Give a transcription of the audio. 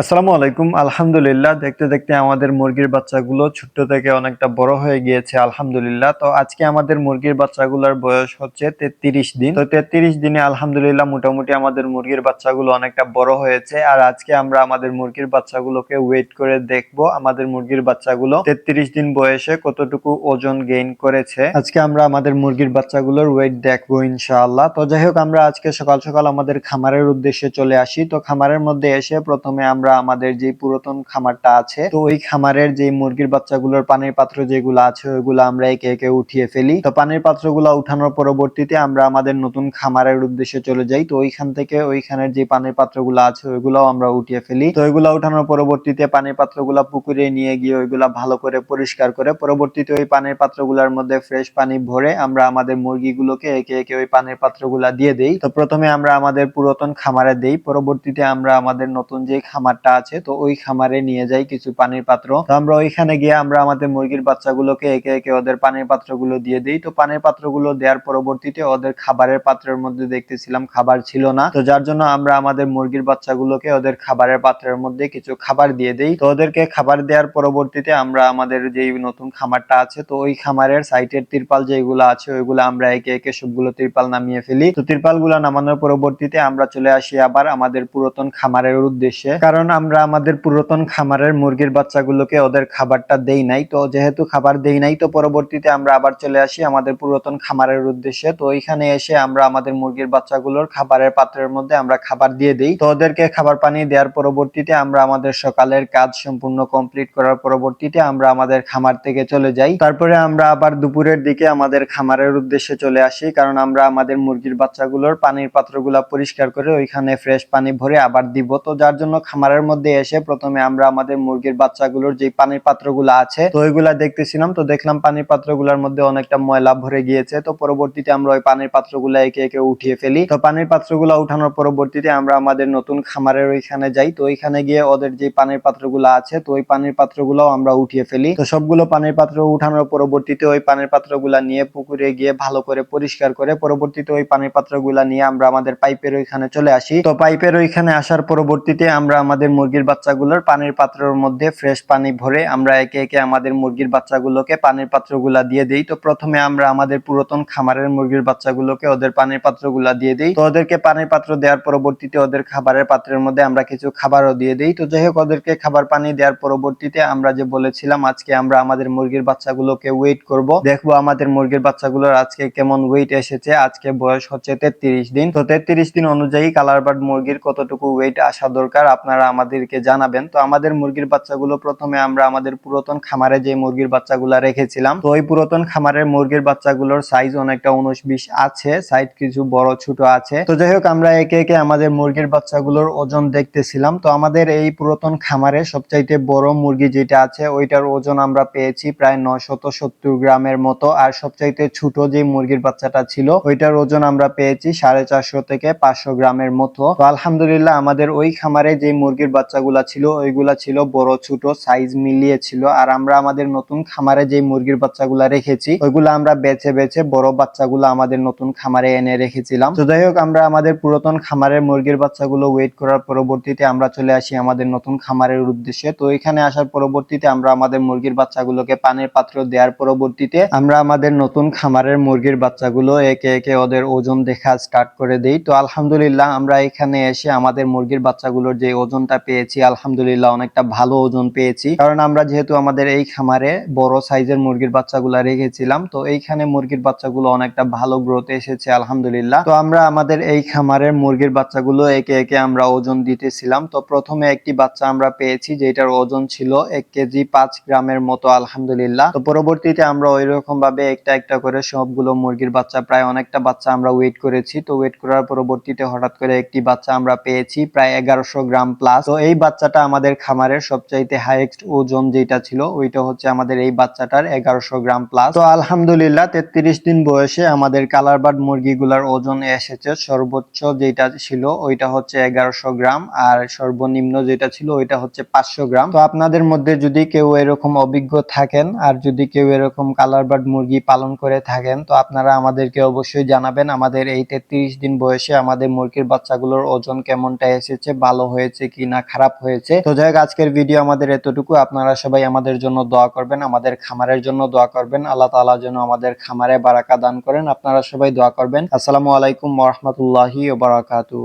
আসসালামু আলাইকুম। আলহামদুলিল্লাহ, দেখতে দেখতে আমাদের মুরগির বাচ্চাগুলো ছোট্ট থেকে অনেকটা বড় হয়ে গিয়েছে, আলহামদুলিল্লাহ। তো আজকে আমাদের মুরগির বাচ্চাগুলোর বয়স হচ্ছে তেত্রিশ দিন। তো তেত্রিশ দিনে আলহামদুলিল্লাহ মোটামুটি আমাদের মুরগির বাচ্চাগুলো অনেকটা বড় হয়েছে। আর আজকে আমরা আমাদের মুরগির বাচ্চাগুলোকে ওয়েট করে দেখব, আমাদের মুরগির বাচ্চাগুলো তেত্রিশ দিন বয়সে কতটুকু ওজন গেইন করেছে। আজকে আমরা আমাদের মুরগির বাচ্চাগুলোর ওয়েট দেখব ইনশাআল্লাহ। তো যাই হোক, আমরা আজকে সকাল সকাল আমাদের খামারের উদ্দেশ্যে চলে আসি। তো খামারের মধ্যে এসে প্রথমে আমরা আমাদের যে পুরাতন খামারটা আছে, তো ওই খামারের যে মুরগির বাচ্চাগুলোর পানির পাত্র যেগুলো আছে, ওইগুলো আমরা একে একে উঠিয়ে ফেলি। তো পানির পাত্রগুলো উঠানোর পরবর্তীতে আমরা আমাদের নতুন খামারের উদ্দেশ্যে চলে যাই। তো ওইখান থেকে ওইখানের যে পানির পাত্রগুলো আছে ওইগুলো আমরা উঠিয়ে ফেলি। তো ওইগুলো উঠানোর পরবর্তীতে পানির পাত্রগুলো পুকুরে নিয়ে গিয়ে ওইগুলা ভালো করে পরিষ্কার করে পরবর্তীতে ওই পানির পাত্রগুলোর মধ্যে ফ্রেশ পানি ভরে আমরা আমাদের মুরগিগুলোকে একে একে ওই পানির পাত্রগুলা দিয়ে দেই। তো প্রথমে আমরা আমাদের পুরাতন খামারে দেই। পরবর্তীতে আমরা আমাদের নতুন যে খামারটা আছে, তো ওই খামারে নিয়ে যাই কিছু পানির পাত্র। তো আমরা ওইখানে গিয়ে আমরা আমাদের মুরগির বাচ্চাগুলোকে একে একে ওদের পানির পাত্রগুলো দিয়ে দিই। তো পানির পাত্রগুলো দেওয়ার পরবর্তীতে ওদের খাবারের পাত্রের মধ্যে দেখতেছিলাম খাবার ছিল না। তো যার জন্য আমরা আমাদের মুরগির বাচ্চাগুলোকে ওদের খাবারের পাত্রের মধ্যে কিছু খাবার দিয়ে দেই। তো ওদেরকে খাবার দেওয়ার পরবর্তীতে আমরা আমাদের যে নতুন খামারটা আছে, তো ওই খামারের সাইটের তিরপাল যেগুলো আছে, ওইগুলো আমরা একে একে সবগুলো তিরপাল নামিয়ে ফেলি। তো তিরপালগুলা নামানোর পরবর্তীতে আমরা চলে আসি আবার আমাদের পুরাতন খামারের উদ্দেশ্যে। কারণ আমরা আমাদের পুরাতন খামারের মুরগির বাচ্চাগুলোকে ওদের খাবারটা দেই নাই। তো যেহেতু খাবার দেই নাই, তো পরবর্তীতে আমরা আবার চলে আসি আমাদের পুরাতন খামারের উদ্দেশ্যে। তো এখানে এসে আমরা আমাদের মুরগির বাচ্চাগুলোর খাবারের পাত্রের মধ্যে আমরা খাবার দিয়ে দিই। তো ওদেরকে খাবার পানি দেওয়ার পরবর্তীতে আমরা আমাদের সকালের কাজ সম্পূর্ণ কমপ্লিট করার পরবর্তীতে আমরা আমাদের খামার থেকে চলে যাই। তারপরে আমরা আবার দুপুরের দিকে আমাদের খামারের উদ্দেশ্যে চলে আসি, কারণ আমরা আমাদের মুরগির বাচ্চাগুলোর পানির পাত্রগুলা পরিষ্কার করে ওইখানে ফ্রেশ পানি ভরে আবার দিব। তো যার জন্য খামারের মধ্যে এসে প্রথমে আমরা আমাদের মুরগির বাচ্চাগুলোর যে পানির পাত্রগুলো আছে, তো ওইগুলা দেখতেছিলাম, তো দেখলাম পানির পাত্রগুলোর মধ্যে অনেকটা ময়লা ভরে গিয়েছে, তো পরবর্তীতে আমরা ওই পানির পাত্রগুলো একে একে উঠিয়ে ফেলি। তো পানির পাত্রগুলো উঠানোর পরবর্তীতে আমরা আমাদের নতুন খামারের ওইখানে যাই, তো ওইখানে গিয়ে ওদের যে পানির পাত্রগুলো আছে, তো ওই পানির পাত্রগুলো আমরা উঠিয়ে ফেলি। তো সবগুলো পানির পাত্র উঠানোর পরবর্তীতে ওই পানির পাত্রগুলা নিয়ে পুকুরে গিয়ে ভালো করে পরিষ্কার করে পরবর্তীতে ওই পানির পাত্রগুলা নিয়ে আমরা আমাদের পাইপের ওইখানে চলে আসি। তো পাইপের ওইখানে আসার পরবর্তীতে আমরা আমাদের মুরগির বাচ্চাগুলোর পানির পাত্রের মধ্যে ফ্রেশ পানি ভরে আমরা একে একে আমাদের মুরগির বাচ্চাগুলোকে পানির পাত্রগুলা দিয়ে দিই। তো প্রথমে আমরা আমাদের পুরাতন খামারের মুরগির বাচ্চাগুলোকে ওদের পানির পাত্রগুলা দিয়ে দিই। তো ওদেরকে পানির পাত্র দেওয়ার পরবর্তীতে ওদের খাবারের পাত্রের মধ্যে আমরা কিছু খাবারও দিয়ে দিই। তো যাই হোক, ওদেরকে খাবার পানি দেওয়ার পরবর্তীতে আমরা যে বলেছিলাম, আজকে আমরা আমাদের মুরগির বাচ্চাগুলোকে ওয়েট করব। দেখব আমাদের মুরগির বাচ্চাগুলোর আজকে কেমন ওয়েট এসেছে। আজকে বয়স হচ্ছে তেত্রিশ দিন। তো তেত্রিশ দিন অনুযায়ী কালার বার্ড মুরগির কতটুকু ওয়েট আসা দরকার আপনারা আমাদেরকে জানাবেন। তো আমাদের মুরগির বাচ্চাগুলো প্রথমে আমরা আমাদের পুরাতন খামারে যে মুরগির বাচ্চাগুলা রেখেছিলাম, তো ওই পুরাতন খামারের মুরগির বাচ্চাগুলোর সাইজ অনেকটা উনিশ বিশ আছে সাইজ কিছু বড় ছোট আছে। তো যাই হোক, আমরা একে একে আমাদের মুরগির বাচ্চাগুলোর ওজন দেখতেছিলাম। তো আমাদের এই পুরাতন খামারে সবচাইতে বড় মুরগি যেটা আছে, ওইটার ওজন আমরা পেয়েছি প্রায় নয়শত সত্তর গ্রামের মতো। আর সবচাইতে ছোট যে মুরগির বাচ্চাটা ছিল, ওইটার ওজন আমরা পেয়েছি সাড়ে চারশো থেকে পাঁচশো গ্রামের মতো। তো আলহামদুলিল্লাহ, আমাদের ওই খামারে যে মুরগির বাচ্চাগুলা ছিল, ওইগুলা ছিল বড়, ছোট সাইজ মিলিয়ে ছিল আর আমরা আমাদের নতুন খামারে যে মুরগির বাচ্চাগুলা রেখেছি, ওইগুলো আমরা বেছে বেছে বড় বাচ্চাগুলো আমাদের নতুন খামারে এনে রেখেছিলাম। তো যাই হোক, আমরা আমাদের পুরাতন খামারের মুরগির বাচ্চাগুলো ওয়েট করার পরবর্তীতে আমরা চলে আসি আমাদের নতুন খামারের উদ্দেশ্যে। তো এখানে আসার পরবর্তীতে আমরা আমাদের মুরগির বাচ্চাগুলোকে পানির পাত্র দেওয়ার পরবর্তীতে আমরা আমাদের নতুন খামারের মুরগির বাচ্চাগুলো একে একে ওদের ওজন দেখা স্টার্ট করে দেই। তো আলহামদুলিল্লাহ আমরা এখানে এসে আমাদের মুরগির বাচ্চাগুলোর যে ওজনটা পেয়েছি, আলহামদুলিল্লাহ অনেকটা ভালো ওজন পেয়েছি। কারণ আমরা যেহেতু আমাদের এই খামারে বড় সাইজের মুরগির বাচ্চাগুলো রেখেছিলাম, তো এইখানে মুরগির বাচ্চাগুলো অনেকটা ভালো গ্রোথ এসেছে, আলহামদুলিল্লাহ। তো আমরা আমাদের এই খামারের মুরগির বাচ্চাগুলো একে একে আমরা ওজন দিতেছিলাম। তো প্রথমে একটি বাচ্চা আমরা পেয়েছি, যেটার ওজন ছিল এক কেজি পাঁচ গ্রামের মতো, আলহামদুলিল্লাহ। তো পরবর্তীতে আমরা ওই রকম ভাবে একটা একটা করে সবগুলো মুরগির বাচ্চা, প্রায় অনেকটা বাচ্চা আমরা ওয়েট করেছি। তো ওয়েট করার পরবর্তীতে হঠাৎ করে একটি বাচ্চা আমরা পেয়েছি, প্রায় এগারোশো গ্রাম প্লাস তো এই বাচ্চাটা আমাদের খামারের সবচাইতে হাইয়েস্ট ওজন যেটা ছিল, ওইটা হচ্ছে আমাদের এই বাচ্চাটার এগারোশো গ্রাম প্লাস তো আলহামদুলিল্লাহ, তেত্রিশ দিন বয়সে আমাদের কালার বার্ড মুরগিগুলার ওজন এসেছে। সর্বোচ্চ যেটা ছিল, ওইটা হচ্ছে এগারোশো গ্রাম আর সর্বনিম্ন যেটা ছিল, ওইটা হচ্ছে পাঁচশো গ্রাম। তো আপনাদের মধ্যে যদি কেউ এরকম অভিজ্ঞ থাকেন আর যদি কেউ এরকম কালার বার্ড মুরগি পালন করে থাকেন, তো আপনারা আমাদেরকে অবশ্যই জানাবেন আমাদের এই তেত্রিশ দিন বয়সে আমাদের মুরগির বাচ্চাগুলোর ওজন কেমনটা এসেছে, ভালো হয়েছে কি না খারাপ হয়েছে। তো যাই হোক, আজকের ভিডিও আমাদের এতটুকু। আপনারা সবাই আমাদের জন্য দোয়া করবেন, আমাদের খামারের জন্য দোয়া করবেন। আল্লাহ তালা যেন আমাদের খামারে বারাকা দান করেন। আপনারা সবাই দোয়া করবেন। আসসালামু আলাইকুম রহমতুল্লাহি বারাকাতু